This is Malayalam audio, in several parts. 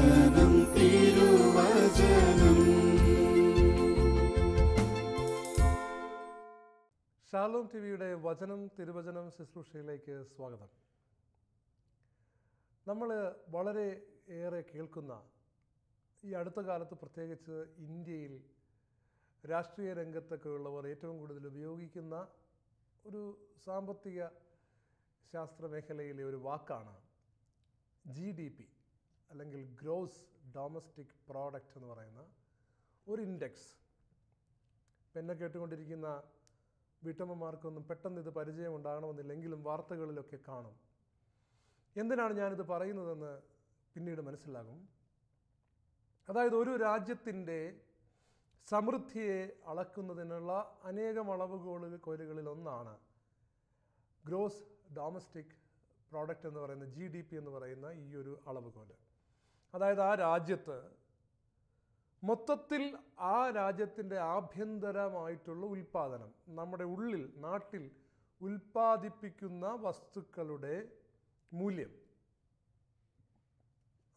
തിരുവചനം തിരുവചനം. ഷാലോം ടി വിയുടെ വചനം തിരുവചനം ശുശ്രൂഷയിലേക്ക് സ്വാഗതം. നമ്മൾ വളരെ ഏറെ കേൾക്കുന്ന ഈ അടുത്ത കാലത്ത് പ്രത്യേകിച്ച് ഇന്ത്യയിൽ രാഷ്ട്രീയ രംഗത്തൊക്കെ ഉള്ളവർ ഏറ്റവും കൂടുതൽ ഉപയോഗിക്കുന്ന ഒരു സാമ്പത്തിക ശാസ്ത്ര മേഖലയിലെ ഒരു വാക്കാണ് ജി ഡി പി. അല്ലെങ്കിൽ ഗ്രോസ് ഡൊമസ്റ്റിക് പ്രോഡക്റ്റ് എന്ന് പറയുന്ന ഒരു ഇൻഡെക്സ് പെന്നെ കേട്ടുകൊണ്ടിരിക്കുന്ന വീട്ടമ്മമാർക്കൊന്നും പെട്ടെന്ന് ഇത് പരിചയം ഉണ്ടാകണമെന്നില്ലെങ്കിലും വാർത്തകളിലൊക്കെ കാണും. എന്തിനാണ് ഞാനിത് പറയുന്നതെന്ന് പിന്നീട് മനസ്സിലാകും. അതായത് ഒരു രാജ്യത്തിന്റെ സമൃദ്ധിയെ അളക്കുന്നതിനുള്ള അനേകം അളവുകോലുകൾ കോലുകളിൽ ഒന്നാണ് ഗ്രോസ് ഡൊമസ്റ്റിക് പ്രോഡക്റ്റ് എന്ന് പറയുന്ന ജി ഡി പി എന്ന് പറയുന്ന ഈ ഒരു അളവുകോൽ. അതായത് ആ രാജ്യത്ത് മൊത്തത്തിൽ ആ രാജ്യത്തിന്റെ ആഭ്യന്തരമായിട്ടുള്ള ഉൽപ്പാദനം നമ്മുടെ ഉള്ളിൽ നാട്ടിൽ ഉൽപ്പാദിപ്പിക്കുന്ന വസ്തുക്കളുടെ മൂല്യം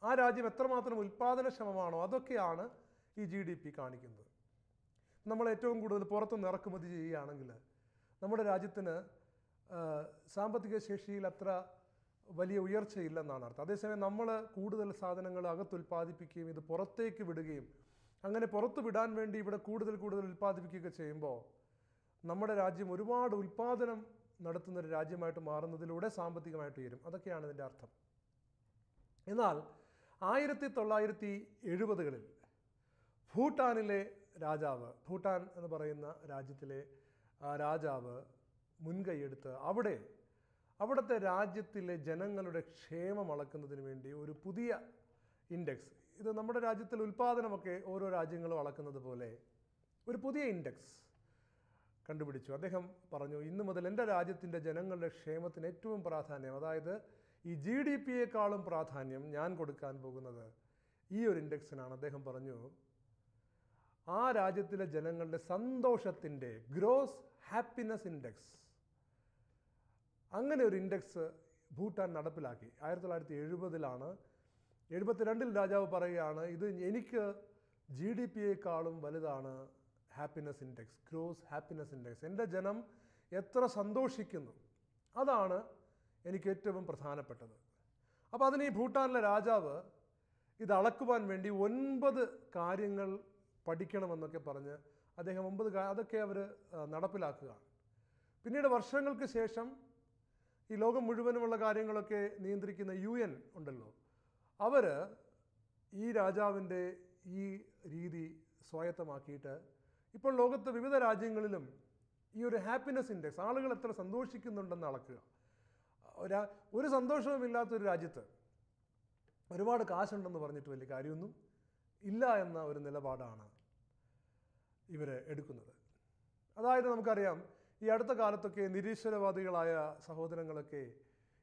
ആ രാജ്യം എത്രമാത്രം ഉൽപ്പാദനക്ഷമമാണോ അതൊക്കെയാണ് ഈ ജി ഡി പി കാണിക്കുന്നത്. നമ്മൾ ഏറ്റവും കൂടുതൽ പുറത്തുനിന്ന് ഇറക്കുമതി ചെയ്യുകയാണെങ്കിൽ നമ്മുടെ രാജ്യത്തിന് സാമ്പത്തിക ശേഷിയിൽ അത്ര വലിയ ഉയർച്ചയില്ലെന്നാണ് അർത്ഥം. അതേസമയം നമ്മൾ കൂടുതൽ സാധനങ്ങൾ അകത്ത് ഉൽപ്പാദിപ്പിക്കുകയും ഇത് പുറത്തേക്ക് വിടുകയും അങ്ങനെ പുറത്ത് വിടാൻ വേണ്ടി ഇവിടെ കൂടുതൽ കൂടുതൽ ഉൽപ്പാദിപ്പിക്കുകയൊക്കെ ചെയ്യുമ്പോൾ നമ്മുടെ രാജ്യം ഒരുപാട് ഉൽപ്പാദനം നടത്തുന്ന ഒരു രാജ്യമായിട്ട് മാറുന്നതിലൂടെ സാമ്പത്തികമായിട്ട് ഉയരും. അതൊക്കെയാണ് ഇതിന്റെ അർത്ഥം. എന്നാൽ ആയിരത്തി തൊള്ളായിരത്തി എഴുപതുകളിൽ ഭൂട്ടാനിലെ രാജാവ് ഭൂട്ടാൻ എന്ന് പറയുന്ന രാജ്യത്തിലെ രാജാവ് മുൻകൈയെടുത്ത് അവിടെ അവിടുത്തെ രാജ്യത്തിലെ ജനങ്ങളുടെ ക്ഷേമം അളക്കുന്നതിന് വേണ്ടി ഒരു പുതിയ ഇൻഡെക്സ് ഇത് നമ്മുടെ രാജ്യത്തിൽ ഉൽപ്പാദനമൊക്കെ ഓരോ രാജ്യങ്ങളും അളക്കുന്നത് പോലെ ഒരു പുതിയ ഇൻഡെക്സ് കണ്ടുപിടിച്ചു. അദ്ദേഹം പറഞ്ഞു ഇന്നു മുതൽ എന്റെ രാജ്യത്തിന്റെ ജനങ്ങളുടെ ക്ഷേമത്തിന് ഏറ്റവും പ്രാധാന്യം അതായത് ഈ ജി ഡി പിയേക്കാളും പ്രാധാന്യം ഞാൻ കൊടുക്കാൻ പോകുന്നത് ഈ ഒരു ഇൻഡെക്സിനാണ് അദ്ദേഹം പറഞ്ഞു ആ രാജ്യത്തിലെ ജനങ്ങളുടെ സന്തോഷത്തിന്റെ ഗ്രോസ് ഹാപ്പിനെസ് ഇൻഡെക്സ് അങ്ങനെ ഒരു ഇൻഡെക്സ് ഭൂട്ടാൻ നടപ്പിലാക്കി. ആയിരത്തി തൊള്ളായിരത്തി എഴുപതിലാണ് എഴുപത്തിരണ്ടിൽ രാജാവ് പറയുകയാണ് ഇത് എനിക്ക് ജി ഡി പിയേക്കാളും വലുതാണ് happiness index gross happiness index എന്റെ ജനം എത്ര സന്തോഷിക്കുന്നു? അതാണ് എനിക്ക് ഏറ്റവും പ്രധാനപ്പെട്ടത്. അപ്പോൾ അതിന് ഈ ഭൂട്ടാനിലെ രാജാവ് ഇത് അളക്കുവാൻ വേണ്ടി ഒൻപത് കാര്യങ്ങൾ പഠിക്കണമെന്നൊക്കെ പറഞ്ഞ് അദ്ദേഹം ഒമ്പത് അതൊക്കെ അവർ നടപ്പിലാക്കുകയാണ്. പിന്നീട് വർഷങ്ങൾക്ക് ശേഷം ഈ ലോകം മുഴുവനുമുള്ള കാര്യങ്ങളൊക്കെ നിയന്ത്രിക്കുന്ന യു എൻ ഉണ്ടല്ലോ. അവർ ഈ രാജാവിന്റെ ഈ രീതി സ്വായത്തമാക്കിയിട്ട് ഇപ്പോൾ ലോകത്ത് വിവിധ രാജ്യങ്ങളിലും ഈ ഒരു ഹാപ്പിനെസ് ഇൻഡെക്സ് ആളുകൾ എത്ര സന്തോഷിക്കുന്നുണ്ടെന്ന് അളക്കുക. ഒരു ഒരു സന്തോഷവുമില്ലാത്തൊരു രാജ്യത്ത് ഒരുപാട് കാശുണ്ടെന്ന് പറഞ്ഞിട്ട് വലിയ കാര്യമൊന്നും ഇല്ല എന്ന ഒരു നിലപാടാണ് ഇവർ എടുക്കുന്നത്. അതായത് നമുക്കറിയാം ഈ അടുത്ത കാലത്തൊക്കെ നിരീശ്വരവാദികളായ സഹോദരങ്ങളൊക്കെ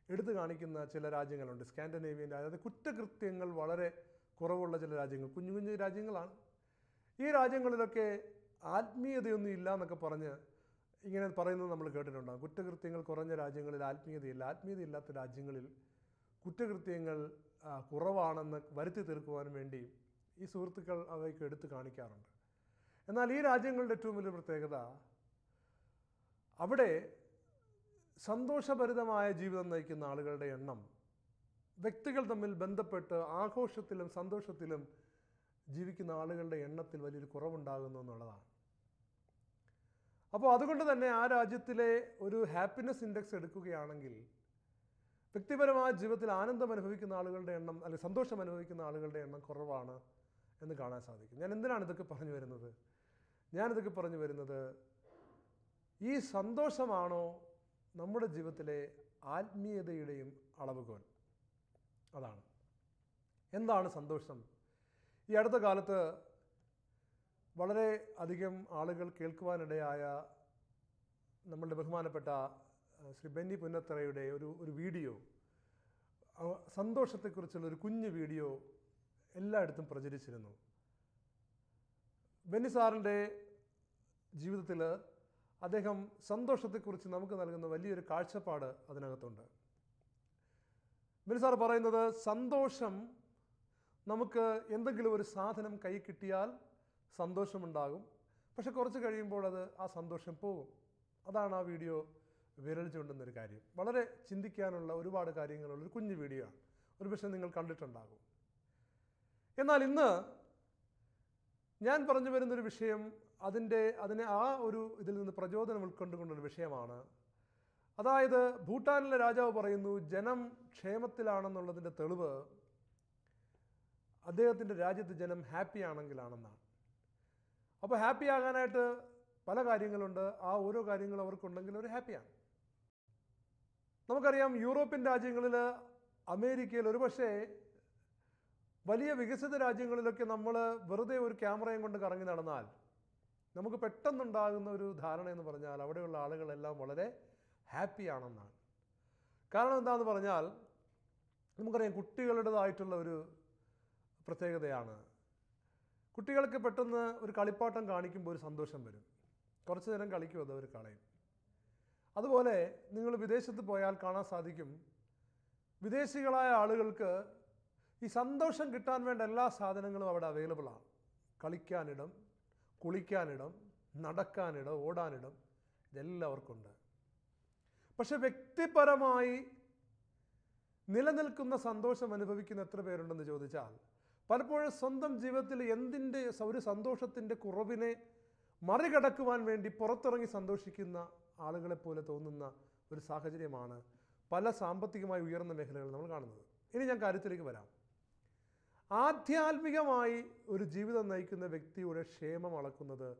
എടുത്തു കാണിക്കുന്ന ചില രാജ്യങ്ങളുണ്ട്. സ്കാൻഡനേവിയൻ അതായത് കുറ്റകൃത്യങ്ങൾ വളരെ കുറവുള്ള ചില രാജ്യങ്ങൾ കുഞ്ഞു കുഞ്ഞു രാജ്യങ്ങളാണ്. ഈ രാജ്യങ്ങളിലൊക്കെ ആത്മീയതയൊന്നും ഇല്ല എന്നൊക്കെ പറഞ്ഞ് ഇങ്ങനെ പറയുന്നത് നമ്മൾ കേട്ടിട്ടുണ്ടാകും കുറ്റകൃത്യങ്ങൾ കുറഞ്ഞ രാജ്യങ്ങളിൽ ആത്മീയതയില്ല. ആത്മീയതയില്ലാത്ത രാജ്യങ്ങളിൽ കുറ്റകൃത്യങ്ങൾ കുറവാണെന്ന് വരുത്തി തീർക്കുവാൻ വേണ്ടി ഈ സുഹൃത്തുക്കൾ അവയ്ക്ക് എടുത്തു കാണിക്കാറുണ്ട്. എന്നാൽ ഈ രാജ്യങ്ങളുടെ ഏറ്റവും വലിയ പ്രത്യേകത അവിടെ സന്തോഷഭരിതമായ ജീവിതം നയിക്കുന്ന ആളുകളുടെ എണ്ണം വ്യക്തികൾ തമ്മിൽ ബന്ധപ്പെട്ട് ആഘോഷത്തിലും സന്തോഷത്തിലും ജീവിക്കുന്ന ആളുകളുടെ എണ്ണത്തിൽ വലിയൊരു കുറവുണ്ടാകുന്നു എന്നുള്ളതാണ്. അപ്പോൾ അതുകൊണ്ട് തന്നെ ആ രാജ്യത്തിലെ ഒരു ഹാപ്പിനെസ് ഇൻഡെക്സ് എടുക്കുകയാണെങ്കിൽ വ്യക്തിപരമായ ജീവിതത്തിൽ ആനന്ദം അനുഭവിക്കുന്ന ആളുകളുടെ എണ്ണം അല്ലെങ്കിൽ സന്തോഷം അനുഭവിക്കുന്ന ആളുകളുടെ എണ്ണം കുറവാണ് എന്ന് കാണാൻ സാധിക്കും. ഞാൻ എന്തിനാണ് ഇതൊക്കെ പറഞ്ഞു വരുന്നത്? ഞാനിതൊക്കെ പറഞ്ഞു വരുന്നത് ഈ സന്തോഷമാണോ നമ്മുടെ ജീവിതത്തിലെ ആത്മീയതയുടെയും അളവുകോൽ? അതാണ്. എന്താണ് സന്തോഷം? ഈ അടുത്ത കാലത്ത് വളരെ അധികം ആളുകൾ കേൾക്കുവാനിടയായ നമ്മളുടെ ബഹുമാനപ്പെട്ട ശ്രീ ബെന്നി പുന്നത്തറയുടെ ഒരു ഒരു വീഡിയോ സന്തോഷത്തെക്കുറിച്ചുള്ള ഒരു കുഞ്ഞു വീഡിയോ എല്ലായിടത്തും പ്രചരിച്ചിരുന്നു. ബെന്നി സാറിന്റെ ജീവിതത്തിൽ അദ്ദേഹം സന്തോഷത്തെക്കുറിച്ച് നമുക്ക് നൽകുന്ന വലിയൊരു കാഴ്ചപ്പാട് അതിനകത്തുണ്ട്. മിനിസാർ സാർ പറയുന്നത് സന്തോഷം നമുക്ക് എന്തെങ്കിലും ഒരു സാധനം കൈ കിട്ടിയാൽ സന്തോഷമുണ്ടാകും. പക്ഷെ കുറച്ച് കഴിയുമ്പോൾ അത് ആ സന്തോഷം പോകും. അതാണ് ആ വീഡിയോ വിരൽ ചൂണ്ടുന്നൊരു കാര്യം. വളരെ ചിന്തിക്കാനുള്ള ഒരുപാട് കാര്യങ്ങളുള്ള ഒരു കുഞ്ഞു വീഡിയോ ആണ്. ഒരുപക്ഷെ നിങ്ങൾ കണ്ടിട്ടുണ്ടാകും. എന്നാൽ ഇന്ന് ഞാൻ പറഞ്ഞു വരുന്നൊരു വിഷയം അതിന്റെ അതിനെ ആ ഒരു ഇതിൽ നിന്ന് പ്രചോദനം ഉൾക്കൊണ്ടുകൊണ്ടൊരു വിഷയമാണ്. അതായത് ഭൂട്ടാനിലെ രാജാവ് പറയുന്നു ജനം ക്ഷേമത്തിലാണെന്നുള്ളതിന്റെ തെളിവ് അദ്ദേഹത്തിന്റെ രാജ്യത്ത് ജനം ഹാപ്പി ആണെങ്കിലാണെന്നാണ് അപ്പോൾ ഹാപ്പി ആകാനായിട്ട് പല കാര്യങ്ങളുണ്ട്. ആ ഓരോ കാര്യങ്ങളും അവർക്കുണ്ടെങ്കിൽ അവർ ഹാപ്പിയാണ്. നമുക്കറിയാം യൂറോപ്യൻ രാജ്യങ്ങളിൽ അമേരിക്കയിൽ ഒരുപക്ഷേ വലിയ വികസിത രാജ്യങ്ങളിലൊക്കെ നമ്മൾ വെറുതെ ഒരു ക്യാമറയും കൊണ്ട് കറങ്ങി നടന്നാൽ നമുക്ക് പെട്ടെന്നുണ്ടാകുന്ന ഒരു ധാരണ എന്ന് പറഞ്ഞാൽ അവിടെയുള്ള ആളുകളെല്ലാം വളരെ ഹാപ്പി ആണെന്നാണ്. കാരണം എന്താണെന്ന് പറഞ്ഞാൽ നമുക്കറിയാം കുട്ടികളുടേതായിട്ടുള്ള ഒരു പ്രത്യേകതയാണ്. കുട്ടികൾക്ക് പെട്ടെന്ന് ഒരു കളിപ്പാട്ടം കാണിക്കുമ്പോൾ ഒരു സന്തോഷം വരും. കുറച്ച് നേരം കളിക്കും അത് അവർ കളയും. അതുപോലെ നിങ്ങൾ വിദേശത്ത് പോയാൽ കാണാൻ സാധിക്കും. വിദേശികളായ ആളുകൾക്ക് ഈ സന്തോഷം കിട്ടാൻ വേണ്ട എല്ലാ സാധനങ്ങളും അവിടെ അവൈലബിൾ ആണ്. കളിക്കാനിടം കുളിക്കാനിടം നടക്കാനിടം ഓടാനിടം ഇതെല്ലാവർക്കുണ്ട്. പക്ഷെ വ്യക്തിപരമായി നിലനിൽക്കുന്ന സന്തോഷം അനുഭവിക്കുന്ന എത്ര പേരുണ്ടെന്ന് ചോദിച്ചാൽ പലപ്പോഴും സ്വന്തം ജീവിതത്തിൽ എന്തിന്റെ ഒരു സന്തോഷത്തിന്റെ കുറവിനെ മറികടക്കുവാൻ വേണ്ടി പുറത്തിറങ്ങി സന്തോഷിക്കുന്ന ആളുകളെപ്പോലെ തോന്നുന്ന ഒരു സാഹചര്യമാണ് പല സാമ്പത്തികമായി ഉയർന്ന മേഖലകളിൽ നമ്മൾ കാണുന്നത്. ഇനി ഞാൻ കാര്യത്തിലേക്ക് വരാം. ആധ്യാത്മികമായി ഒരു ജീവിതം നയിക്കുന്ന വ്യക്തിയുടെ ക്ഷേമം അളക്കുന്നത്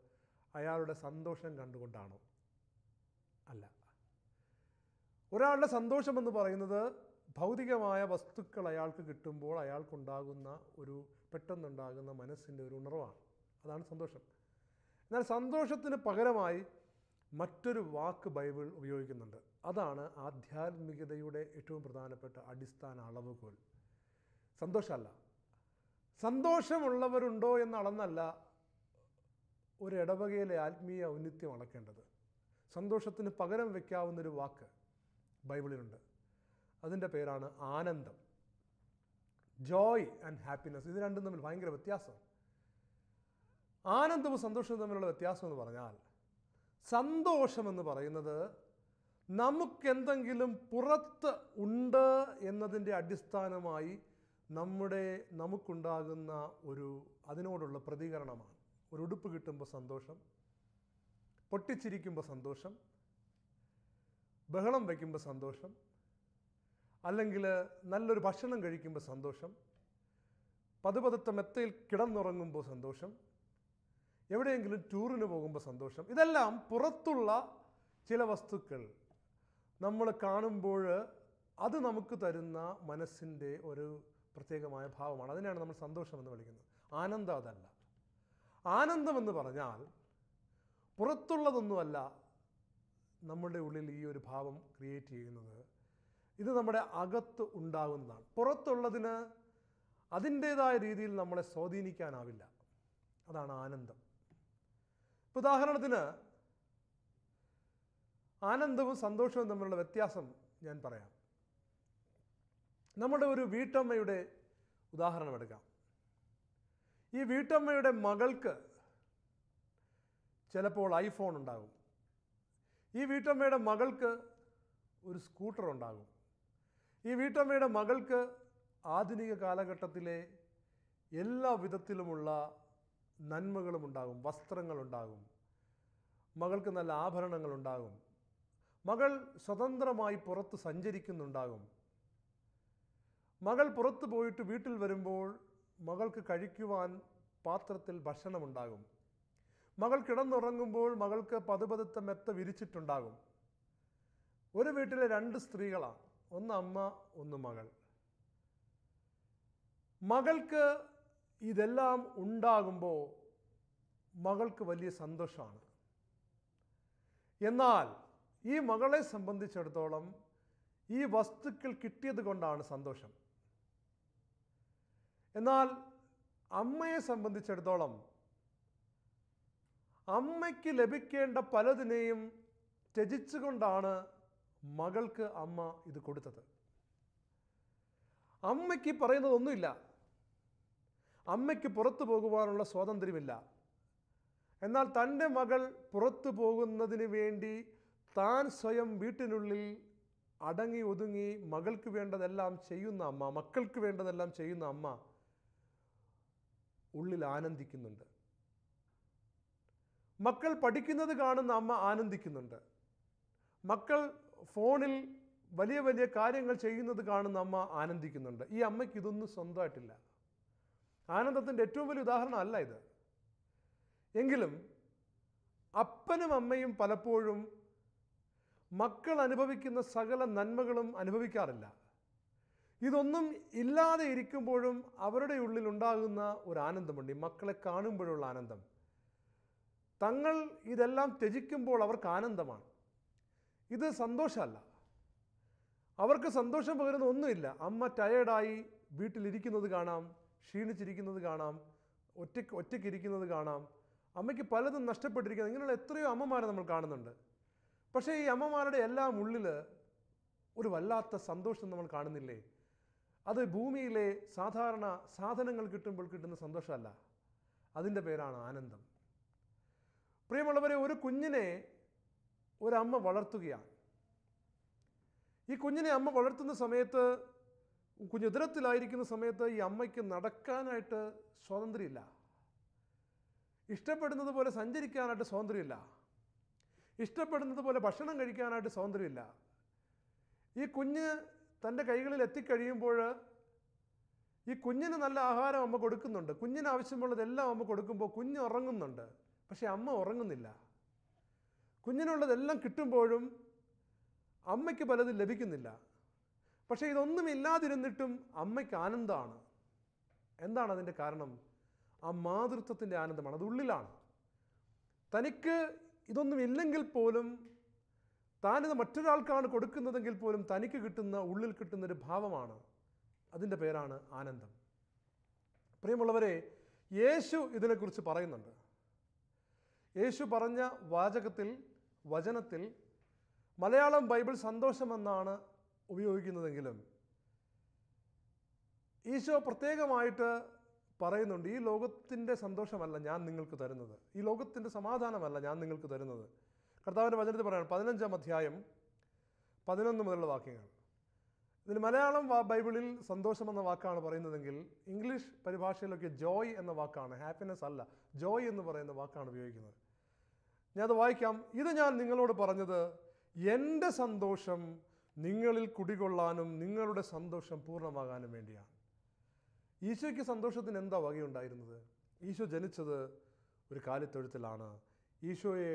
അയാളുടെ സന്തോഷം കണ്ടുകൊണ്ടാണോ? അല്ല. ഒരാളുടെ സന്തോഷം എന്ന് പറയുന്നത് ഭൗതികമായ വസ്തുക്കൾ അയാൾക്ക് കിട്ടുമ്പോൾ അയാൾക്കുണ്ടാകുന്ന ഒരു പെട്ടെന്നുണ്ടാകുന്ന മനസ്സിന്റെ ഒരു ഉണർവാണ്. അതാണ് സന്തോഷം. എന്നാൽ സന്തോഷത്തിന് പകരമായി മറ്റൊരു വാക്ക് ബൈബിൾ ഉപയോഗിക്കുന്നുണ്ട്. അതാണ് ആധ്യാത്മികതയുടെ ഏറ്റവും പ്രധാനപ്പെട്ട അടിസ്ഥാന അളവുകോൽ. സന്തോഷമല്ല. സന്തോഷമുള്ളവരുണ്ടോ എന്നളന്നല്ല ഒരു ഇടവകയിലെ ആത്മീയ ഔന്നിത്യം അളക്കേണ്ടത്. സന്തോഷത്തിന് പകരം വയ്ക്കാവുന്നൊരു വാക്ക് ബൈബിളിലുണ്ട്. അതിന്റെ പേരാണ് ആനന്ദം. ജോയ് ആൻഡ് ഹാപ്പിനെസ് ഇത് രണ്ടും തമ്മിൽ ഭയങ്കര വ്യത്യാസം. ആനന്ദവും സന്തോഷവും തമ്മിലുള്ള വ്യത്യാസം എന്ന് പറഞ്ഞാൽ സന്തോഷമെന്ന് പറയുന്നത് നമുക്കെന്തെങ്കിലും പുറത്ത് ഉണ്ട് എന്നതിന്റെ അടിസ്ഥാനമായി നമ്മുടെ നമുക്കുണ്ടാകുന്ന ഒരു അതിനോടുള്ള പ്രതികരണമാണ്. ഒരു ഉടുപ്പ് കിട്ടുമ്പോൾ സന്തോഷം പൊട്ടിച്ചിരിക്കുമ്പോൾ സന്തോഷം ബഹളം വയ്ക്കുമ്പോൾ സന്തോഷം അല്ലെങ്കിൽ നല്ലൊരു ഭക്ഷണം കഴിക്കുമ്പോൾ സന്തോഷം പതുപതുത്ത മെത്തയിൽ കിടന്നുറങ്ങുമ്പോൾ സന്തോഷം എവിടെയെങ്കിലും ടൂറിന് പോകുമ്പോൾ സന്തോഷം. ഇതെല്ലാം പുറത്തുള്ള ചില വസ്തുക്കൾ നമ്മൾ കാണുമ്പോൾ അത് നമുക്ക് തരുന്ന മനസ്സിന്റെ ഒരു പ്രത്യേകമായ ഭാവമാണ്. അതിനെയാണ് നമ്മൾ സന്തോഷമെന്ന് വിളിക്കുന്നത്. ആനന്ദം അതല്ല. ആനന്ദം എന്ന് പറഞ്ഞാൽ പുറത്തുള്ളതൊന്നുമല്ല നമ്മുടെ ഉള്ളിൽ ഈ ഒരു ഭാവം ക്രിയേറ്റ് ചെയ്യുന്നത്. ഇത് നമ്മുടെ അകത്ത് ഉണ്ടാകുന്നതാണ്. പുറത്തുള്ളതിന് അതിന്റേതായ രീതിയിൽ നമ്മളെ സ്വാധീനിക്കാനാവില്ല. അതാണ് ആനന്ദം. ഉദാഹരണത്തിന് ആനന്ദവും സന്തോഷവും തമ്മിലുള്ള വ്യത്യാസം ഞാൻ പറയാം. നമ്മുടെ ഒരു വീട്ടമ്മയുടെ ഉദാഹരണം എടുക്കാം. ഈ വീട്ടമ്മയുടെ മകൾക്ക് ചിലപ്പോൾ ഐഫോൺ ഉണ്ടാകും. ഈ വീട്ടമ്മയുടെ മകൾക്ക് ഒരു സ്കൂട്ടർ ഉണ്ടാകും. ഈ വീട്ടമ്മയുടെ മകൾക്ക് ആധുനിക കാലഘട്ടത്തിലെ എല്ലാ വിധത്തിലുമുള്ള നന്മകളും ഉണ്ടാകും വസ്ത്രങ്ങളുണ്ടാകും മകൾക്ക് നല്ല ആഭരണങ്ങളുണ്ടാകും മകൾ സ്വതന്ത്രമായി പുറത്ത് സഞ്ചരിക്കുന്നുണ്ടാകും. മകൾ പുറത്തു പോയിട്ട് വീട്ടിൽ വരുമ്പോൾ മകൾക്ക് കഴിക്കുവാൻ പാത്രത്തിൽ ഭക്ഷണമുണ്ടാകും. മകൾ കിടന്നുറങ്ങുമ്പോൾ മകൾക്ക് പതുപതുത്ത മെത്ത വിരിച്ചിട്ടുണ്ടാകും. ഒരു വീട്ടിലെ രണ്ട് സ്ത്രീകളാണ് ഒന്ന് അമ്മ ഒന്ന് മകൾ. മകൾക്ക് ഇതെല്ലാം ഉണ്ടാകുമ്പോൾ മകൾക്ക് വലിയ സന്തോഷമാണ്. എന്നാൽ ഈ മകളെ സംബന്ധിച്ചിടത്തോളം ഈ വസ്തുക്കൾ കിട്ടിയത് കൊണ്ടാണ് സന്തോഷം. എന്നാൽ അമ്മയെ സംബന്ധിച്ചിടത്തോളം അമ്മയ്ക്ക് ലഭിക്കേണ്ട പലതിനെയും ത്യജിച്ചുകൊണ്ടാണ് മകൾക്ക് അമ്മ ഇത് കൊടുത്തത്. അമ്മയ്ക്ക് പറയുന്നതൊന്നുമില്ല. അമ്മയ്ക്ക് പുറത്തു പോകുവാനുള്ള സ്വാതന്ത്ര്യമില്ല. എന്നാൽ തന്റെ മകൾ പുറത്തു പോകുന്നതിന് വേണ്ടി താൻ സ്വയം വീട്ടിനുള്ളിൽ അടങ്ങി ഒതുങ്ങി മകൾക്ക് വേണ്ടതെല്ലാം ചെയ്യുന്ന അമ്മ മക്കൾക്ക് വേണ്ടതെല്ലാം ചെയ്യുന്ന അമ്മ ഉള്ളിൽ ആനന്ദിക്കുന്നുണ്ട്. മക്കൾ പഠിക്കുന്നത് കാണുന്ന അമ്മ ആനന്ദിക്കുന്നുണ്ട്. മക്കൾ ഫോണിൽ വലിയ വലിയ കാര്യങ്ങൾ ചെയ്യുന്നത് കാണുന്ന അമ്മ ആനന്ദിക്കുന്നുണ്ട്. ഈ അമ്മയ്ക്ക് ഇതൊന്നും സ്വന്തമായിട്ടില്ല. ആനന്ദത്തിന്റെ ഏറ്റവും വലിയ ഉദാഹരണം അല്ല ഇത്. എങ്കിലും അപ്പനും അമ്മയും പലപ്പോഴും മക്കൾ അനുഭവിക്കുന്ന സകല നന്മകളും അനുഭവിക്കാറില്ല. ഇതൊന്നും ഇല്ലാതെ ഇരിക്കുമ്പോഴും അവരുടെ ഉള്ളിൽ ഉണ്ടാകുന്ന ഒരു ആനന്ദമുണ്ട്. ഈ മക്കളെ കാണുമ്പോഴുള്ള ആനന്ദം. തങ്ങൾ ഇതെല്ലാം ത്യജിക്കുമ്പോൾ അവർക്ക് ആനന്ദമാണ്. ഇത് സന്തോഷമല്ല. അവർക്ക് സന്തോഷം പകരുന്ന ഒന്നുമില്ല. അമ്മ ടയേർഡായി വീട്ടിലിരിക്കുന്നത് കാണാം ക്ഷീണിച്ചിരിക്കുന്നത് കാണാം ഒറ്റയ്ക്ക് ഒറ്റയ്ക്ക് ഇരിക്കുന്നത് കാണാം. അമ്മയ്ക്ക് പലതും നഷ്ടപ്പെട്ടിരിക്കുന്നത് ഇങ്ങനെയുള്ള എത്രയോ അമ്മമാരെ നമ്മൾ കാണുന്നുണ്ട്. പക്ഷേ ഈ അമ്മമാരുടെ എല്ലാം ഉള്ളിൽ ഒരു വല്ലാത്ത സന്തോഷം നമ്മൾ കാണുന്നില്ലേ? അത് ഭൂമിയിലെ സാധാരണ സാധനങ്ങൾ കിട്ടുമ്പോൾ കിട്ടുന്ന സന്തോഷമല്ല. അതിന്റെ പേരാണ് ആനന്ദം. പ്രിയമുള്ളവരെ ഒരു കുഞ്ഞിനെ ഒരമ്മ വളർത്തുകയാണ്. ഈ കുഞ്ഞിനെ അമ്മ വളർത്തുന്ന സമയത്ത് കുഞ്ഞ് ഉദരത്തിലായിരിക്കുന്ന സമയത്ത് ഈ അമ്മയ്ക്ക് നടക്കാനായിട്ട് സ്വാതന്ത്ര്യമില്ല. ഇഷ്ടപ്പെടുന്നത് പോലെ സഞ്ചരിക്കാനായിട്ട് സ്വാതന്ത്ര്യമില്ല. ഇഷ്ടപ്പെടുന്നത് പോലെ ഭക്ഷണം കഴിക്കാനായിട്ട് സ്വാതന്ത്ര്യമില്ല. ഈ കുഞ്ഞ് തന്റെ കൈകളിൽ എത്തിക്കഴിയുമ്പോൾ ഈ കുഞ്ഞിന് നല്ല ആഹാരം അമ്മ കൊടുക്കുന്നുണ്ട്. കുഞ്ഞിന് ആവശ്യമുള്ളതെല്ലാം അമ്മ കൊടുക്കുമ്പോൾ കുഞ്ഞ് ഉറങ്ങുന്നുണ്ട്. പക്ഷേ അമ്മ ഉറങ്ങുന്നില്ല. കുഞ്ഞിനുള്ളതെല്ലാം കിട്ടുമ്പോഴും അമ്മയ്ക്ക് പലതും ലഭിക്കുന്നില്ല. പക്ഷേ ഇതൊന്നും ഇല്ലാതിരുന്നിട്ടും അമ്മയ്ക്ക് ആനന്ദമാണ്. എന്താണ് അതിന്റെ കാരണം? ആ മാതൃത്വത്തിന്റെ ആനന്ദമാണ്. അത് ഉള്ളിലാണ്. തനിക്ക് ഇതൊന്നും ഇല്ലെങ്കിൽ പോലും താനിത് മറ്റൊരാൾക്കാണ് കൊടുക്കുന്നതെങ്കിൽ പോലും തനിക്ക് കിട്ടുന്ന ഉള്ളിൽ കിട്ടുന്ന ഒരു ഭാവമാണ്. അതിന്റെ പേരാണ് ആനന്ദം. പ്രിയമുള്ളവരെ യേശു ഇതിനെക്കുറിച്ച് പറയുന്നുണ്ട്. യേശു പറഞ്ഞ വാചകത്തിൽ വചനത്തിൽ മലയാളം ബൈബിൾ സന്തോഷമെന്നാണ് ഉപയോഗിക്കുന്നതെങ്കിലും ഈശോ പ്രത്യേകമായിട്ട് പറയുന്നുണ്ട് ഈ ലോകത്തിന്റെ സന്തോഷമല്ല ഞാൻ നിങ്ങൾക്ക് തരുന്നത്. ഈ ലോകത്തിന്റെ സമാധാനമല്ല ഞാൻ നിങ്ങൾക്ക് തരുന്നത്. കർത്താവിന്റെ വചനത്തിൽ പറയാണ് പതിനഞ്ചാം അധ്യായം പതിനൊന്ന് മുതലുള്ള വാക്യങ്ങൾ. ഇതിന് മലയാളം ബൈബിളിൽ സന്തോഷം എന്ന വാക്കാണ് പറയുന്നതെങ്കിൽ ഇംഗ്ലീഷ് പരിഭാഷയിലൊക്കെ ജോയ് എന്ന വാക്കാണ് ഹാപ്പിനെസ് അല്ല ജോയ് എന്ന് പറയുന്ന വാക്കാണ് ഉപയോഗിക്കുന്നത്. ഞാൻ അത് വായിക്കാം. ഇത് ഞാൻ നിങ്ങളോട് പറഞ്ഞത് എന്റെ സന്തോഷം നിങ്ങളിൽ കുടികൊള്ളാനും നിങ്ങളുടെ സന്തോഷം പൂർണമാകാനും വേണ്ടിയാണ്. ഈശോയ്ക്ക് സന്തോഷത്തിന് എന്താ വകയുണ്ടായിരുന്നത്? ഈശോ ജനിച്ചത് ഒരു കാലിത്തൊഴുത്തിലാണ്. ഈശോയെ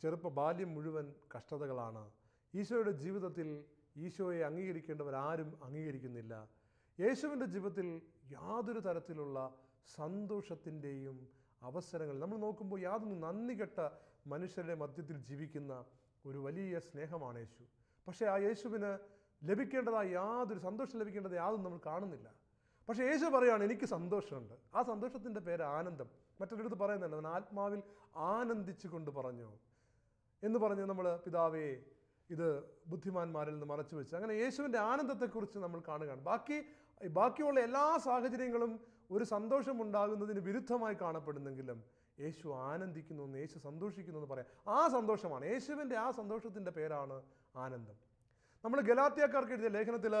ചെറുപ്പ ബാല്യം മുഴുവൻ കഷ്ടതകളാണ്. ഈശോയുടെ ജീവിതത്തിൽ ഈശോയെ അംഗീകരിക്കേണ്ടവർ ആരും അംഗീകരിക്കുന്നില്ല. യേശുവിന്റെ ജീവിതത്തിൽ യാതൊരു തരത്തിലുള്ള സന്തോഷത്തിന്റെയും അവസരങ്ങൾ നമ്മൾ നോക്കുമ്പോൾ യാതൊന്നും നന്ദി കെട്ട മനുഷ്യരുടെ മധ്യത്തിൽ ജീവിക്കുന്ന ഒരു വലിയ സ്നേഹമാണ് യേശു. പക്ഷേ ആ യേശുവിന് ലഭിക്കേണ്ടതായ യാതൊരു സന്തോഷം ലഭിക്കേണ്ടത് യാതൊന്നും നമ്മൾ കാണുന്നില്ല. പക്ഷേ യേശു പറയുകയാണ് എനിക്ക് സന്തോഷമുണ്ട്. ആ സന്തോഷത്തിന്റെ പേര് ആനന്ദം. മറ്റൊരിടത്ത് പറയുന്നുണ്ട് അവൻ ആത്മാവിൽ ആനന്ദിച്ചു കൊണ്ട് പറഞ്ഞു. എന്ന് പറഞ്ഞ് നമ്മൾ പിതാവേ ഇത് ബുദ്ധിമാന്മാരിൽ നിന്ന് മറച്ചു വെച്ച്. അങ്ങനെ യേശുവിന്റെ ആനന്ദത്തെക്കുറിച്ച് നമ്മൾ കാണുകയാണ്. ബാക്കി ബാക്കിയുള്ള എല്ലാ സാഹചര്യങ്ങളും ഒരു സന്തോഷം ഉണ്ടാകുന്നതിന് വിരുദ്ധമായി കാണപ്പെടുന്നെങ്കിലും യേശു ആനന്ദിക്കുന്നു എന്ന് യേശു സന്തോഷിക്കുന്നു എന്ന് പറയാം. ആ സന്തോഷമാണ്. യേശുവിന്റെ ആ സന്തോഷത്തിന്റെ പേരാണ് ആനന്ദം. നമ്മൾ ഗലാത്തിയക്കാർക്ക് എഴുതിയ ലേഖനത്തിൽ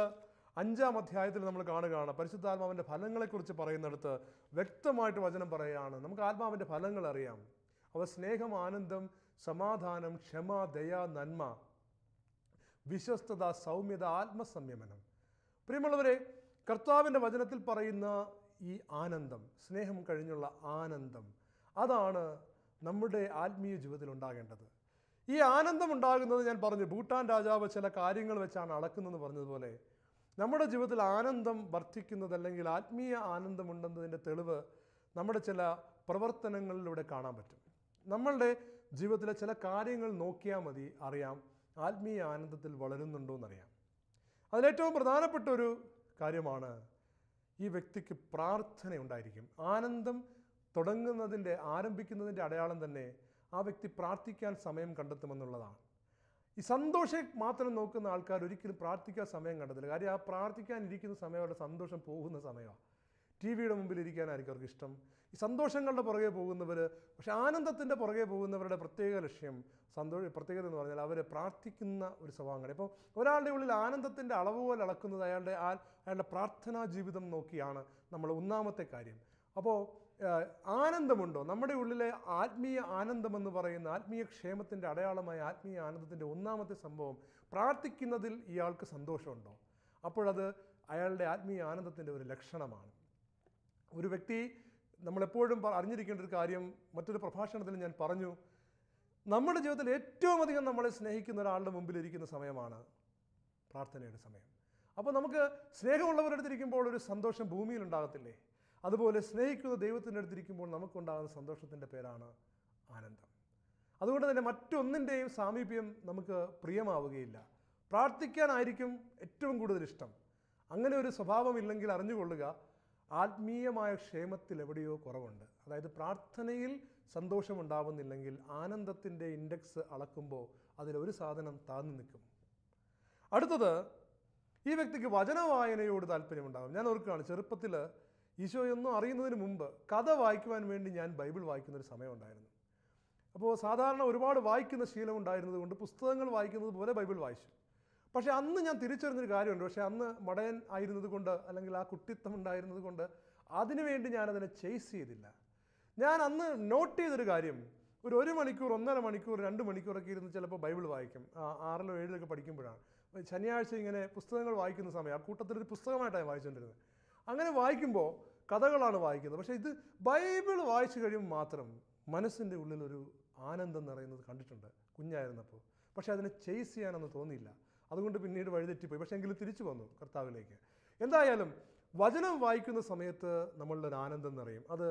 അഞ്ചാം അധ്യായത്തിൽ നമ്മൾ കാണുകയാണ്. പരിശുദ്ധാത്മാവിന്റെ ഫലങ്ങളെക്കുറിച്ച് പറയുന്നിടത്ത് വ്യക്തമായിട്ട് വചനം പറയുകയാണ്. നമുക്ക് ആത്മാവിന്റെ ഫലങ്ങൾ അറിയാം. അവ സ്നേഹം ആനന്ദം സമാധാനം ക്ഷമ ദയ നന്മ വിശ്വസ്തത സൗമ്യത ആത്മസംയമനം. പ്രിയമുള്ളവരെ കർത്താവിന്റെ വചനത്തിൽ പറയുന്ന ഈ ആനന്ദം സ്നേഹം കഴിഞ്ഞുള്ള ആനന്ദം അതാണ് നമ്മുടെ ആത്മീയ ജീവിതത്തിൽ ഉണ്ടാകേണ്ടത്. ഈ ആനന്ദം ഉണ്ടാകുന്നത് ഞാൻ പറഞ്ഞു ഭൂട്ടാൻ രാജാവ് ചില കാര്യങ്ങൾ വെച്ചാണ് അളക്കുന്നതെന്ന് പറഞ്ഞതുപോലെ നമ്മുടെ ജീവിതത്തിൽ ആനന്ദം വർദ്ധിക്കുന്നത് അല്ലെങ്കിൽ ആത്മീയ ആനന്ദമുണ്ടെന്നതിന്റെ തെളിവ് നമ്മുടെ ചില പ്രവർത്തനങ്ങളിലൂടെ കാണാൻ പറ്റും. നമ്മളുടെ ജീവിതത്തിലെ ചില കാര്യങ്ങൾ നോക്കിയാൽ മതി അറിയാം. ആത്മീയ ആനന്ദത്തിൽ വളരുന്നുണ്ടോ എന്നറിയാം. അതിലേറ്റവും പ്രധാനപ്പെട്ട ഒരു കാര്യമാണ് ഈ വ്യക്തിക്ക് പ്രാർത്ഥന ഉണ്ടായിരിക്കും. ആനന്ദം തുടങ്ങുന്നതിന്റെ ആരംഭിക്കുന്നതിന്റെ അടയാളം തന്നെ ആ വ്യക്തി പ്രാർത്ഥിക്കാൻ സമയം കണ്ടെത്തുമെന്നുള്ളതാണ്. ഈ സന്തോഷം മാത്രം നോക്കുന്ന ആൾക്കാർ ഒരിക്കലും പ്രാർത്ഥിക്കാൻ സമയം കണ്ടെത്തില്ല. കാര്യം ആ പ്രാർത്ഥിക്കാൻ ഇരിക്കുന്ന സമയം അവരുടെ സന്തോഷം പോകുന്ന സമയമാണ്. ടി വിയുടെ മുമ്പിൽ ഇരിക്കാനായിരിക്കും അവർക്ക് ഇഷ്ടം ഈ സന്തോഷങ്ങളുടെ പുറകെ പോകുന്നവർ പക്ഷെ ആനന്ദത്തിന്റെ പുറകെ പോകുന്നവരുടെ പ്രത്യേക ലക്ഷ്യം സന്തോഷ പ്രത്യേകത എന്ന് പറഞ്ഞാൽ അവർ പ്രാർത്ഥിക്കുന്ന ഒരു സ്വഭാവങ്ങൾ ഇപ്പോൾ ഒരാളുടെ ഉള്ളിൽ ആനന്ദത്തിന്റെ അളവ് പോലെ അളക്കുന്നത് അയാളുടെ ആ അയാളുടെ പ്രാർത്ഥനാ ജീവിതം നോക്കിയാണ് നമ്മൾ ഒന്നാമത്തെ കാര്യം. അപ്പോൾ ആനന്ദമുണ്ടോ? നമ്മുടെ ഉള്ളിലെ ആത്മീയ ആനന്ദമെന്ന് പറയുന്ന ആത്മീയ ക്ഷേമത്തിന്റെ അടയാളമായ ആത്മീയ ആനന്ദത്തിന്റെ ഒന്നാമത്തെ സംഭവം പ്രാർത്ഥിക്കുന്നതിൽ ഇയാൾക്ക് സന്തോഷമുണ്ടോ? അപ്പോഴത് അയാളുടെ ആത്മീയ ആനന്ദത്തിന്റെ ഒരു ലക്ഷണമാണ്. ഒരു വ്യക്തി നമ്മളെപ്പോഴും അറിഞ്ഞിരിക്കേണ്ട ഒരു കാര്യം മറ്റൊരു പ്രഭാഷണത്തിൽ ഞാൻ പറഞ്ഞു. നമ്മുടെ ജീവിതത്തിൽ ഏറ്റവും അധികം നമ്മളെ സ്നേഹിക്കുന്ന ഒരാളുടെ മുമ്പിൽ ഇരിക്കുന്ന സമയമാണ് പ്രാർത്ഥനയുടെ സമയം. അപ്പോൾ നമുക്ക് സ്നേഹമുള്ളവരുടെ അടുത്തിരിക്കുമ്പോൾ ഒരു സന്തോഷം ഭൂമിയിൽ ഉണ്ടാകത്തില്ലേ? അതുപോലെ സ്നേഹിക്കുന്ന ദൈവത്തിന്റെ അടുത്തിരിക്കുമ്പോൾ നമുക്കുണ്ടാകുന്ന സന്തോഷത്തിന്റെ പേരാണ് ആനന്ദം. അതുകൊണ്ട് തന്നെ മറ്റൊന്നിന്റെയും സാമീപ്യം നമുക്ക് പ്രിയമാവുകയില്ല. പ്രാർത്ഥിക്കാനായിരിക്കും ഏറ്റവും കൂടുതൽ ഇഷ്ടം. അങ്ങനെ ഒരു സ്വഭാവം സ്വഭാവമില്ലെങ്കിൽ അറിഞ്ഞുകൊള്ളുക ആത്മീയമായ ക്ഷേമത്തിൽ എവിടെയോ കുറവുണ്ട്. അതായത് പ്രാർത്ഥനയിൽ സന്തോഷമുണ്ടാവുന്നില്ലെങ്കിൽ ആനന്ദത്തിന്റെ ഇൻഡെക്സ് അളക്കുമ്പോൾ അതിലൊരു സാധനം താന്നു നിൽക്കും. അടുത്തത് ഈ വ്യക്തിക്ക് വചനവായനയോട് താല്പര്യമുണ്ടാകും. ഞാൻ ഓർക്കുകയാണ് ചെറുപ്പത്തിൽ ഈശോയൊന്നും അറിയുന്നതിന് മുമ്പ് കഥ വായിക്കുവാൻ വേണ്ടി ഞാൻ ബൈബിൾ വായിക്കുന്ന ഒരു സമയമുണ്ടായിരുന്നു. അപ്പോൾ സാധാരണ ഒരുപാട് വായിക്കുന്ന ശീലം ഉണ്ടായിരുന്നത് കൊണ്ട് പുസ്തകങ്ങൾ വായിക്കുന്നത് പോലെ ബൈബിൾ വായിച്ചു. പക്ഷേ അന്ന് ഞാൻ തിരിച്ചറിഞ്ഞൊരു കാര്യമുണ്ട്. പക്ഷേ അന്ന് മടയൻ ആയിരുന്നത് കൊണ്ട് അല്ലെങ്കിൽ ആ കുട്ടിത്തം ഉണ്ടായിരുന്നത് കൊണ്ട് അതിനുവേണ്ടി ഞാനതിനെ ചേസ് ചെയ്തില്ല. ഞാൻ അന്ന് നോട്ട് ചെയ്തൊരു കാര്യം. ഒരു ഒരു മണിക്കൂർ ഒന്നര മണിക്കൂർ രണ്ട് മണിക്കൂറൊക്കെ ഇരുന്ന് ചിലപ്പോൾ ബൈബിൾ വായിക്കും. ആറിലോ ഏഴിലൊക്കെ പഠിക്കുമ്പോഴാണ്. ശനിയാഴ്ച ഇങ്ങനെ പുസ്തകങ്ങൾ വായിക്കുന്ന സമയം ആ കൂട്ടത്തിൽ ഒരു പുസ്തകമായിട്ടാണ് വായിച്ചുകൊണ്ടിരുന്നത് അങ്ങനെ വായിക്കുമ്പോൾ കഥകളാണ് വായിക്കുന്നത്. പക്ഷേ ഇത് ബൈബിൾ വായിച്ചു കഴിയുമ്പോൾ മാത്രം മനസ്സിന്റെ ഉള്ളിലൊരു ആനന്ദം നിറയുന്നത് കണ്ടിട്ടുണ്ട്. കുഞ്ഞായിരുന്നപ്പോൾ. പക്ഷേ അതിനെ ചേസ് ചെയ്യാനൊന്നും തോന്നിയില്ല. അതുകൊണ്ട് പിന്നീട് വഴിതെറ്റിപ്പോയി പക്ഷേ എങ്കിലും തിരിച്ചു വന്നു കർത്താവിലേക്ക്. എന്തായാലും വചനം വായിക്കുന്ന സമയത്ത് നമ്മളുടെ ഒരു ആനന്ദം നിറയും. അത്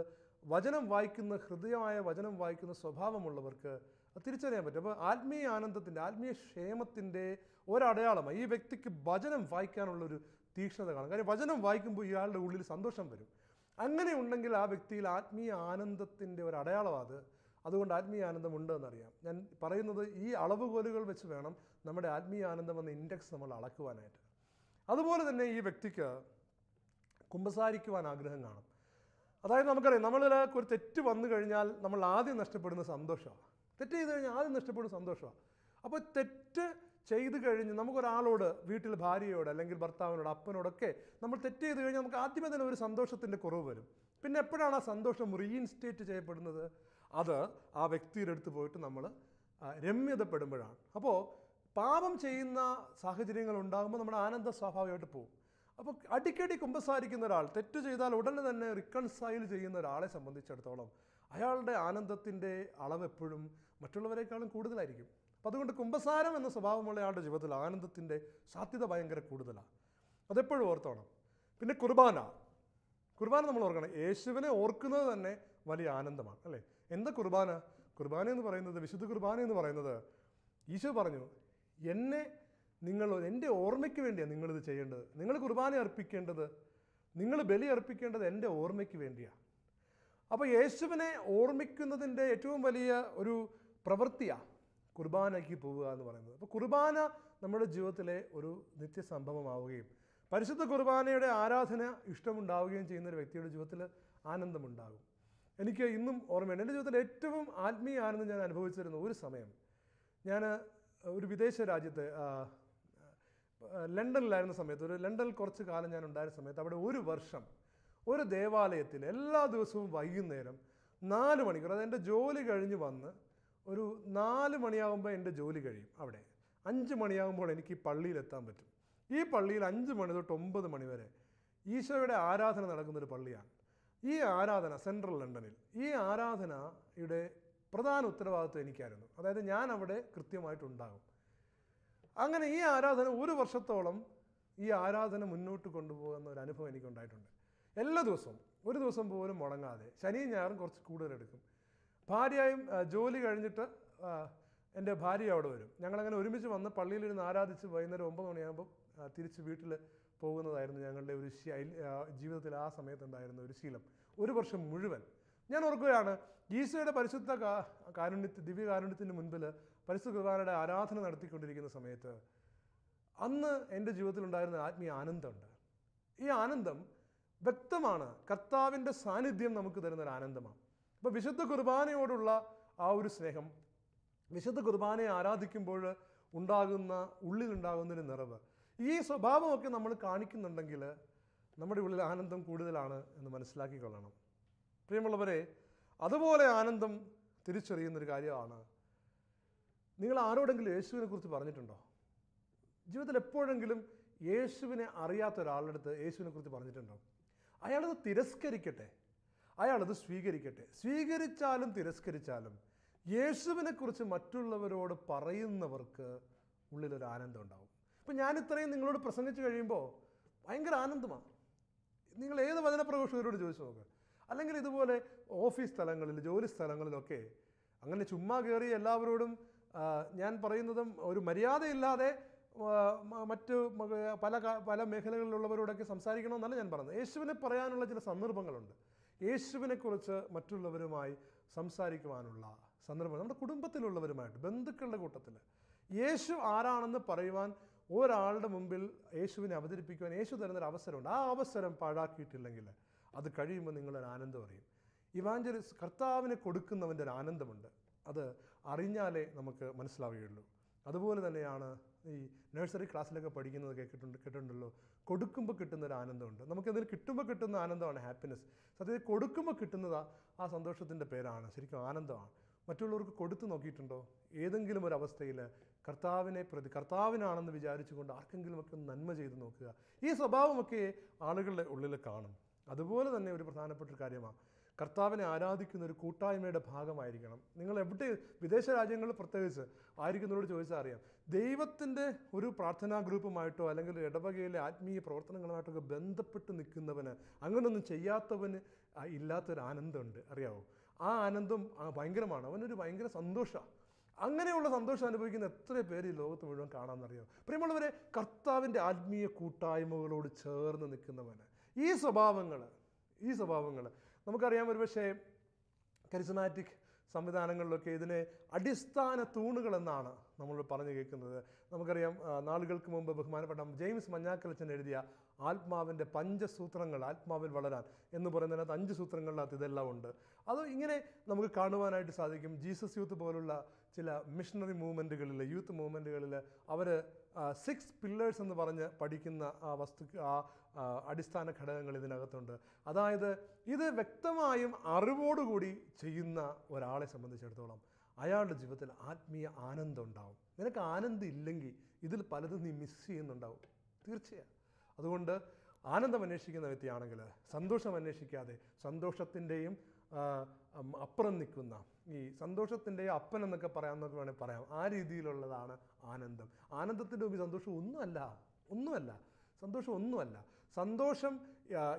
വചനം വായിക്കുന്ന ഹൃദയമായ വചനം വായിക്കുന്ന സ്വഭാവമുള്ളവർക്ക് തിരിച്ചറിയാൻ പറ്റും. അപ്പോൾ ആത്മീയ ആനന്ദത്തിന്റെ ആത്മീയ ക്ഷേമത്തിന്റെ ഒരടയാളമാണ് ഈ വ്യക്തിക്ക് വചനം വായിക്കാനുള്ളൊരു തീക്ഷ്ണത കാണും. കാര്യം വചനം വായിക്കുമ്പോൾ ഇയാളുടെ ഉള്ളിൽ സന്തോഷം വരും. അങ്ങനെ ഉണ്ടെങ്കിൽ ആ വ്യക്തിയിൽ ആത്മീയ ആനന്ദത്തിന്റെ ഒരു അടയാളമാണ് അത്. അതുകൊണ്ട് ആത്മീയ ആനന്ദം ഉണ്ട് എന്നറിയാം ഞാൻ പറയുന്നത് ഈ അളവുകോലുകൾ വെച്ച് വേണം നമ്മുടെ ആത്മീയാനന്ദം എന്ന ഇൻഡെക്സ് നമ്മൾ അളക്കുവാനായിട്ട്. അതുപോലെ തന്നെ ഈ വ്യക്തിക്ക് കുമ്പസാരിക്കുവാൻ ആഗ്രഹം കാണും. അതായത് നമുക്കറിയാം നമ്മളിലേക്ക് ഒരു തെറ്റ് വന്നു കഴിഞ്ഞാൽ നമ്മൾ ആദ്യം നഷ്ടപ്പെടുന്ന സന്തോഷമാണ്. തെറ്റ് ചെയ്ത് കഴിഞ്ഞാൽ ആദ്യം നഷ്ടപ്പെടുന്ന സന്തോഷമാണ്. അപ്പോൾ തെറ്റ് ചെയ്ത് കഴിഞ്ഞ് നമുക്കൊരാളോട് വീട്ടിൽ ഭാര്യയോട് അല്ലെങ്കിൽ ഭർത്താവിനോട് അപ്പനോടൊക്കെ നമ്മൾ തെറ്റ് ചെയ്ത് കഴിഞ്ഞാൽ നമുക്ക് ആദ്യമേ തന്നെ ഒരു സന്തോഷത്തിന്റെ കുറവ് വരും. പിന്നെ എപ്പോഴാണ് ആ സന്തോഷം റീഇൻസ്റ്റേറ്റ് ചെയ്യപ്പെടുന്നത്? അത് ആ വ്യക്തിയുടെ അടുത്ത് പോയിട്ട് നമ്മൾ രമ്യതപ്പെടുമ്പോഴാണ്. അപ്പോൾ പാപം ചെയ്യുന്ന സാഹചര്യങ്ങൾ ഉണ്ടാകുമ്പോൾ നമ്മുടെ ആനന്ദ സ്വാഭാവികമായിട്ട് പോകും അപ്പോൾ അടിക്കടി കുമ്പസാരിക്കുന്ന ഒരാൾ തെറ്റ് ചെയ്താൽ ഉടനെ തന്നെ റിക്കൺസൈൽ ചെയ്യുന്ന ഒരാളെ സംബന്ധിച്ചിടത്തോളം അയാളുടെ ആനന്ദത്തിന്റെ അളവ് എപ്പോഴും മറ്റുള്ളവരെക്കാളും കൂടുതലായിരിക്കും. അപ്പം അതുകൊണ്ട് കുമ്പസാരം എന്ന സ്വഭാവമുള്ള ആളുടെ ജീവിതത്തിൽ ആനന്ദത്തിന്റെ സാധ്യത ഭയങ്കര കൂടുതലാണ് അതെപ്പോഴും ഓർത്തോണം. പിന്നെ കുർബാന. കുർബാന നമ്മൾ ഓർക്കണം. യേശുവിനെ ഓർക്കുന്നത് തന്നെ വലിയ ആനന്ദമാണ് അല്ലേ? എന്താ കുർബാന? കുർബാന എന്ന് പറയുന്നത് വിശുദ്ധ കുർബാന എന്ന് പറയുന്നത് ഈശോ പറഞ്ഞു എന്നെ നിങ്ങൾ എന്റെ ഓർമ്മയ്ക്ക് വേണ്ടിയാണ് നിങ്ങളിത് ചെയ്യേണ്ടത്. നിങ്ങൾ കുർബാന അർപ്പിക്കേണ്ടത് നിങ്ങൾ ബലി അർപ്പിക്കേണ്ടത് എന്റെ ഓർമ്മയ്ക്ക് വേണ്ടിയാണ് അപ്പോൾ യേശുവിനെ ഓർമ്മിക്കുന്നതിന്റെ ഏറ്റവും വലിയ ഒരു പ്രവൃത്തിയാണ് കുർബാനയ്ക്ക് പോവുക എന്ന് പറയുന്നത്. അപ്പോൾ കുർബാന നമ്മുടെ ജീവിതത്തിലെ ഒരു നിത്യസംഭവമാവുകയും പരിശുദ്ധ കുർബാനയുടെ ആരാധന ഇഷ്ടമുണ്ടാവുകയും ചെയ്യുന്ന ഒരു വ്യക്തിയുടെ ജീവിതത്തിൽ ആനന്ദമുണ്ടാകും. എനിക്ക് ഇന്നും ഓർമ്മയുണ്ട്. എന്റെ ജീവിതത്തിൽ ഏറ്റവും ആത്മീയ ആനന്ദം ഞാൻ അനുഭവിച്ചിരുന്ന ഒരു സമയം. ഞാൻ ഒരു വിദേശ രാജ്യത്ത് ലണ്ടനിലായിരുന്ന സമയത്ത് ഒരു ലണ്ടനിൽ കുറച്ച് കാലം ഞാൻ ഉണ്ടായിരുന്ന സമയത്ത് അവിടെ ഒരു വർഷം ഒരു ദേവാലയത്തിൽ എല്ലാ ദിവസവും വൈകുന്നേരം നാല് മണിക്കൂർ അതായത് എന്റെ ജോലി കഴിഞ്ഞ് വന്ന് ഒരു നാല് മണിയാകുമ്പോൾ എന്റെ ജോലി കഴിയും അവിടെ. അഞ്ച് മണിയാകുമ്പോൾ എനിക്ക് ഈ പള്ളിയിൽ എത്താൻ പറ്റും. ഈ പള്ളിയിൽ അഞ്ച് മണി തൊട്ട് ഒമ്പത് മണി വരെ ഈശോയുടെ ആരാധന നടക്കുന്നൊരു പള്ളിയാണ്. ഈ ആരാധന സെൻട്രൽ ലണ്ടനിൽ ഈ ആരാധനയുടെ പ്രധാന ഉത്തരവാദിത്വം എനിക്കായിരുന്നു. അതായത് ഞാൻ അവിടെ കൃത്യമായിട്ടുണ്ടാകും. അങ്ങനെ ഈ ആരാധന ഒരു വർഷത്തോളം ഈ ആരാധന മുന്നോട്ട് കൊണ്ടുപോകുന്ന ഒരു അനുഭവം എനിക്കുണ്ടായിട്ടുണ്ട്. എല്ലാ ദിവസവും ഒരു ദിവസം പോലും മുടങ്ങാതെ ശനിയും ഞായറും കുറച്ച് കൂടുതൽ എടുക്കും. ഭാര്യയും ജോലി കഴിഞ്ഞിട്ട് എന്റെ ഭാര്യ അവിടെ വരും. ഞങ്ങളങ്ങനെ ഒരുമിച്ച് വന്ന് പള്ളിയിലിരുന്ന് ആരാധിച്ച് വൈകുന്നേരം ഒമ്പത് മണിയാകുമ്പോൾ തിരിച്ച് വീട്ടിൽ പോകുന്നതായിരുന്നു ഞങ്ങളുടെ ഒരു ജീവിതത്തിൽ ആ സമയത്തുണ്ടായിരുന്ന ഒരു ശീലം. ഒരു വർഷം മുഴുവൻ. ഞാൻ ഓർക്കുകയാണ് ഈശോയുടെ പരിശുദ്ധ കാരുണ്യത്തി ദിവ്യ കാരുണ്യത്തിന് മുൻപിൽ പരിശുദ്ധ കുർബാനയുടെ ആരാധന നടത്തിക്കൊണ്ടിരിക്കുന്ന സമയത്ത് അന്ന് എന്റെ ജീവിതത്തിലുണ്ടായിരുന്ന ആത്മീയ ആനന്ദമുണ്ട്. ഈ ആനന്ദം വ്യക്തമാണ്. കർത്താവിന്റെ സാന്നിധ്യം നമുക്ക് തരുന്നൊരു ആനന്ദമാണ്. അപ്പോൾ വിശുദ്ധ കുർബാനയോടുള്ള ആ ഒരു സ്നേഹം വിശുദ്ധ കുർബാനയെ ആരാധിക്കുമ്പോൾ ഉണ്ടാകുന്ന ഉള്ളിലുണ്ടാകുന്നൊരു നിറവ് ഈ സ്വഭാവമൊക്കെ നമ്മൾ കാണിക്കുന്നുണ്ടെങ്കിൽ നമ്മുടെ ഉള്ളിൽ ആനന്ദം കൂടുതലാണ് എന്ന് മനസ്സിലാക്കിക്കൊള്ളണം. പ്രിയമുള്ളവരെ അതുപോലെ ആനന്ദം തിരിച്ചറിയുന്നൊരു കാര്യമാണ്. നിങ്ങൾ ആരോടെങ്കിലും യേശുവിനെ കുറിച്ച് പറഞ്ഞിട്ടുണ്ടോ? ജീവിതത്തിൽ എപ്പോഴെങ്കിലും യേശുവിനെ അറിയാത്ത ഒരാളുടെ അടുത്ത് യേശുവിനെ കുറിച്ച് പറഞ്ഞിട്ടുണ്ടോ? അയാളത് തിരസ്കരിക്കട്ടെ. അയാളത് സ്വീകരിക്കട്ടെ. സ്വീകരിച്ചാലും തിരസ്കരിച്ചാലും യേശുവിനെക്കുറിച്ച് മറ്റുള്ളവരോട് പറയുന്നവർക്ക് ഉള്ളിലൊരു ആനന്ദം ഉണ്ടാവും. ഇപ്പം ഞാൻ ഇത്രയും നിങ്ങളോട് പ്രസംഗിച്ച് കഴിയുമ്പോൾ ഭയങ്കര ആനന്ദമാണ്. നിങ്ങൾ ഏത് വചനപ്രഘോഷകരോട് ചോദിച്ചു നോക്കുക അല്ലെങ്കിൽ ഇതുപോലെ ഓഫീസ് സ്ഥലങ്ങളിൽ ജോലി സ്ഥലങ്ങളിലൊക്കെ അങ്ങനെ ചുമ്മാ കയറി എല്ലാവരോടും ഞാൻ പറയുന്നതും ഒരു മര്യാദയില്ലാതെ മറ്റ് പല പല മേഖലകളിലുള്ളവരോടൊക്കെ സംസാരിക്കണമെന്നല്ല ഞാൻ പറഞ്ഞത്. യേശുവിനെ പറയാനുള്ള ചില സന്ദർഭങ്ങളുണ്ട്. യേശുവിനെക്കുറിച്ച് മറ്റുള്ളവരുമായി സംസാരിക്കുവാനുള്ള സന്ദർഭം നമ്മുടെ കുടുംബത്തിലുള്ളവരുമായിട്ട് ബന്ധുക്കളുടെ കൂട്ടത്തിൽ യേശു ആരാണെന്ന് പറയുവാൻ ഒരാളുടെ മുമ്പിൽ യേശുവിനെ അവതരിപ്പിക്കുവാൻ യേശു തരുന്നൊരു അവസരമുണ്ട്. ആ അവസരം പാഴാക്കിയിട്ടില്ലെങ്കിൽ അത് കഴിയുമ്പോൾ നിങ്ങളൊരു ആനന്ദം അറിയും. ഇവാഞ്ചലിസ് കർത്താവിനെ കൊടുക്കുന്നവന്റെ ഒരു ആനന്ദമുണ്ട്. അത് അറിഞ്ഞാലേ നമുക്ക് മനസ്സിലാവുകയുള്ളൂ. അതുപോലെ തന്നെയാണ് ഈ നഴ്സറി ക്ലാസ്സിലൊക്കെ പഠിക്കുന്നത് കേട്ടിട്ടുണ്ട് കേട്ടിട്ടുണ്ടല്ലോ. കൊടുക്കുമ്പോൾ കിട്ടുന്ന ഒരു ആനന്ദമുണ്ട്. നമുക്കതിൽ കിട്ടുമ്പോൾ കിട്ടുന്ന ആനന്ദമാണ് ഹാപ്പിനെസ് സത്യത്തിൽ കൊടുക്കുമ്പോൾ കിട്ടുന്നത് ആ- സന്തോഷത്തിന്റെ പേരാണ്. ശരിക്കും ആനന്ദമാണ്. മറ്റുള്ളവർക്ക് കൊടുത്തു നോക്കിയിട്ടുണ്ടോ? ഏതെങ്കിലും ഒരു അവസ്ഥയിൽ കർത്താവിനെ പ്രതി കർത്താവിനാണെന്ന് വിചാരിച്ചുകൊണ്ട് ആർക്കെങ്കിലുമൊക്കെ ഒന്ന് നന്മ ചെയ്ത് നോക്കുക. ഈ സ്വഭാവമൊക്കെ ആളുകളുടെ ഉള്ളിൽ കാണും. അതുപോലെ തന്നെ ഒരു പ്രധാനപ്പെട്ട ഒരു കാര്യമാണ് കർത്താവിനെ ആരാധിക്കുന്ന ഒരു കൂട്ടായ്മയുടെ ഭാഗമായിരിക്കണം. നിങ്ങൾ എവിടെ വിദേശ രാജ്യങ്ങളിൽ പ്രത്യേകിച്ച് ആയിരിക്കുന്നവരോട് ചോദിച്ചാൽ അറിയാം. ദൈവത്തിന്റെ ഒരു പ്രാർത്ഥനാ ഗ്രൂപ്പുമായിട്ടോ അല്ലെങ്കിൽ ഇടവകയിലെ ആത്മീയ പ്രവർത്തനങ്ങളുമായിട്ടൊക്കെ ബന്ധപ്പെട്ട് നിൽക്കുന്നവന് അങ്ങനൊന്നും ചെയ്യാത്തവന് ഇല്ലാത്തൊരു ആനന്ദമുണ്ട് അറിയാവോ? ആ ആനന്ദം ഭയങ്കരമാണ്. അവനൊരു ഭയങ്കര സന്തോഷമാണ് അങ്ങനെയുള്ള സന്തോഷം അനുഭവിക്കുന്ന എത്ര പേര് ഈ ലോകത്ത് മുഴുവൻ കാണാമെന്നറിയാം. പ്രിയമുള്ളവരെ കർത്താവിന്റെ ആത്മീയ കൂട്ടായ്മകളോട് ചേർന്ന് നിൽക്കുന്നവന്. ഈ സ്വഭാവങ്ങൾ ഈ സ്വഭാവങ്ങൾ നമുക്കറിയാം ഒരു പക്ഷേ കരിസ്മാറ്റിക് സംവിധാനങ്ങളിലൊക്കെ ഇതിനെ അടിസ്ഥാന തൂണുകൾ എന്നാണ് നമ്മൾ പറഞ്ഞു കേൾക്കുന്നത്. നമുക്കറിയാം നാളുകൾക്ക് മുമ്പ് ബഹുമാനപ്പെട്ട ജെയിംസ് മഞ്ഞാക്കലച്ചൻ എഴുതിയ ആത്മാവിന്റെ പഞ്ചസൂത്രങ്ങൾ ആത്മാവിൽ വളരാൻ എന്ന് പറയുന്നതിനകത്ത് അഞ്ച് സൂത്രങ്ങളിനകത്ത് ഇതെല്ലാം ഉണ്ട്. അത് ഇങ്ങനെ നമുക്ക് കാണുവാനായിട്ട് സാധിക്കും. ജീസസ് യൂത്ത് പോലുള്ള ചില മിഷണറി മൂവ്മെന്റുകളിൽ യൂത്ത് മൂവ്മെന്റുകളിൽ അവർ സിക്സ് പില്ലേഴ്സ് എന്ന് പറഞ്ഞ് പഠിക്കുന്ന ആ വസ്തു ആ, അടിസ്ഥാന ഘടകങ്ങൾ ഇതിനകത്തുണ്ട്. അതായത് ഇത് വ്യക്തമായും അറിവോടുകൂടി ചെയ്യുന്ന ഒരാളെ സംബന്ധിച്ചിടത്തോളം അയാളുടെ ജീവിതത്തിൽ ആത്മീയ ആനന്ദം ഉണ്ടാവും നിനക്ക് ആനന്ദം ഇല്ലെങ്കിൽ ഇതിൽ പലതും നീ മിസ് ചെയ്യുന്നുണ്ടാവും. തീർച്ചയായും. അതുകൊണ്ട് ആനന്ദം അന്വേഷിക്കുന്ന വ്യക്തിയാണെങ്കിൽ സന്തോഷം അന്വേഷിക്കാതെ സന്തോഷത്തിന്റെയും അപ്പുറം നിൽക്കുന്ന ഈ സന്തോഷത്തിന്റെയും അപ്പൻ എന്നൊക്കെ പറയാമെന്നൊക്കെ വേണമെങ്കിൽ പറയാം. ആ രീതിയിലുള്ളതാണ് ആനന്ദം. ആനന്ദത്തിന്റെ ഉപരി സന്തോഷം ഒന്നുമല്ല. ഒന്നുമല്ല. സന്തോഷം ഒന്നുമല്ല. സന്തോഷം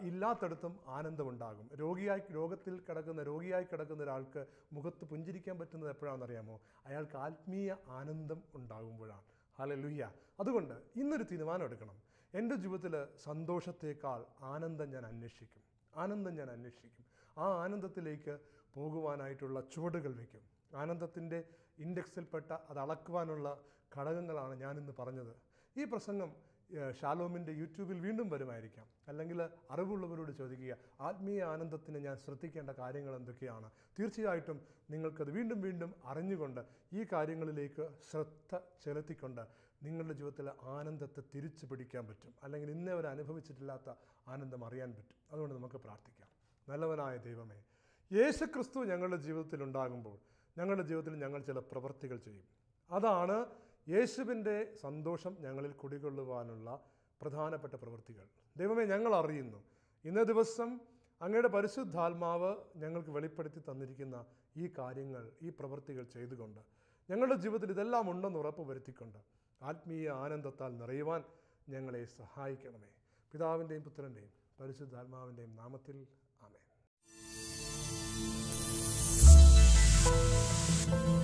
ഇല്ലാത്തടത്തും ആനന്ദമുണ്ടാകും. രോഗിയായി രോഗത്തിൽ കിടക്കുന്ന രോഗിയായി കിടക്കുന്ന ഒരാൾക്ക് മുഖത്ത് പുഞ്ചിരിക്കാൻ പറ്റുന്നത് എപ്പോഴാണെന്നറിയാമോ? അയാൾക്ക് ആത്മീയ ആനന്ദം ഉണ്ടാകുമ്പോഴാണ്. ഹാലലുയ്യ അതുകൊണ്ട് ഇന്നൊരു തീരുമാനം എടുക്കണം. എന്റെ ജീവിതത്തിൽ സന്തോഷത്തേക്കാൾ ആനന്ദം ഞാൻ അന്വേഷിക്കും. ആനന്ദം ഞാൻ അന്വേഷിക്കും. ആ ആനന്ദത്തിലേക്ക് പോകുവാനായിട്ടുള്ള ചുവടുകൾ വയ്ക്കും. ആനന്ദത്തിന്റെ ഇൻഡെക്സിൽപ്പെട്ട അത് അളക്കുവാനുള്ള ഘടകങ്ങളാണ് ഞാനിന്ന് പറഞ്ഞത്. ഈ പ്രസംഗം ഷാലോമിന്റെ യൂട്യൂബിൽ വീണ്ടും വരുമായിരിക്കാം. അല്ലെങ്കിൽ അറിവുള്ളവരോട് ചോദിക്കുക ആത്മീയ ആനന്ദത്തിന് ഞാൻ ശ്രദ്ധിക്കേണ്ട കാര്യങ്ങൾ എന്തൊക്കെയാണ്? തീർച്ചയായിട്ടും നിങ്ങൾക്കത് വീണ്ടും വീണ്ടും അറിഞ്ഞുകൊണ്ട് ഈ കാര്യങ്ങളിലേക്ക് ശ്രദ്ധ ചെലുത്തിക്കൊണ്ട് നിങ്ങളുടെ ജീവിതത്തിലെ ആനന്ദത്തെ തിരിച്ചു പിടിക്കാൻ പറ്റും. അല്ലെങ്കിൽ ഇന്നേ വരെ അനുഭവിച്ചിട്ടില്ലാത്ത ആനന്ദം അറിയാൻ പറ്റും. അതുകൊണ്ട് നമുക്ക് പ്രാർത്ഥിക്കാം. നല്ലവനായ ദൈവമേ യേശു ക്രിസ്തു ഞങ്ങളുടെ ജീവിതത്തിൽ ഉണ്ടാകുമ്പോൾ ഞങ്ങളുടെ ജീവിതത്തിൽ ഞങ്ങൾ ചില പ്രവൃത്തികൾ ചെയ്യും. അതാണ് യേശുവിന്റെ സന്തോഷം ഞങ്ങളിൽ കുടികൊള്ളുവാനുള്ള പ്രധാനപ്പെട്ട പ്രവൃത്തികൾ. ദൈവമേ ഞങ്ങൾ അറിയുന്നു. ഇന്ന ദിവസം അങ്ങയുടെ പരിശുദ്ധാത്മാവ് ഞങ്ങൾക്ക് വെളിപ്പെടുത്തി തന്നിരിക്കുന്ന ഈ കാര്യങ്ങൾ ഈ പ്രവൃത്തികൾ ചെയ്തുകൊണ്ട് ഞങ്ങളുടെ ജീവിതത്തിൽ ഇതെല്ലാം ഉണ്ടെന്ന് ഉറപ്പ് വരുത്തിക്കൊണ്ട് ആത്മീയ ആനന്ദത്താൽ നിറയുവാൻ ഞങ്ങളെ സഹായിക്കണമേ. പിതാവിന്റെയും പുത്രന്റെയും പരിശുദ്ധാത്മാവിന്റെയും നാമത്തിൽ ആമേൻ.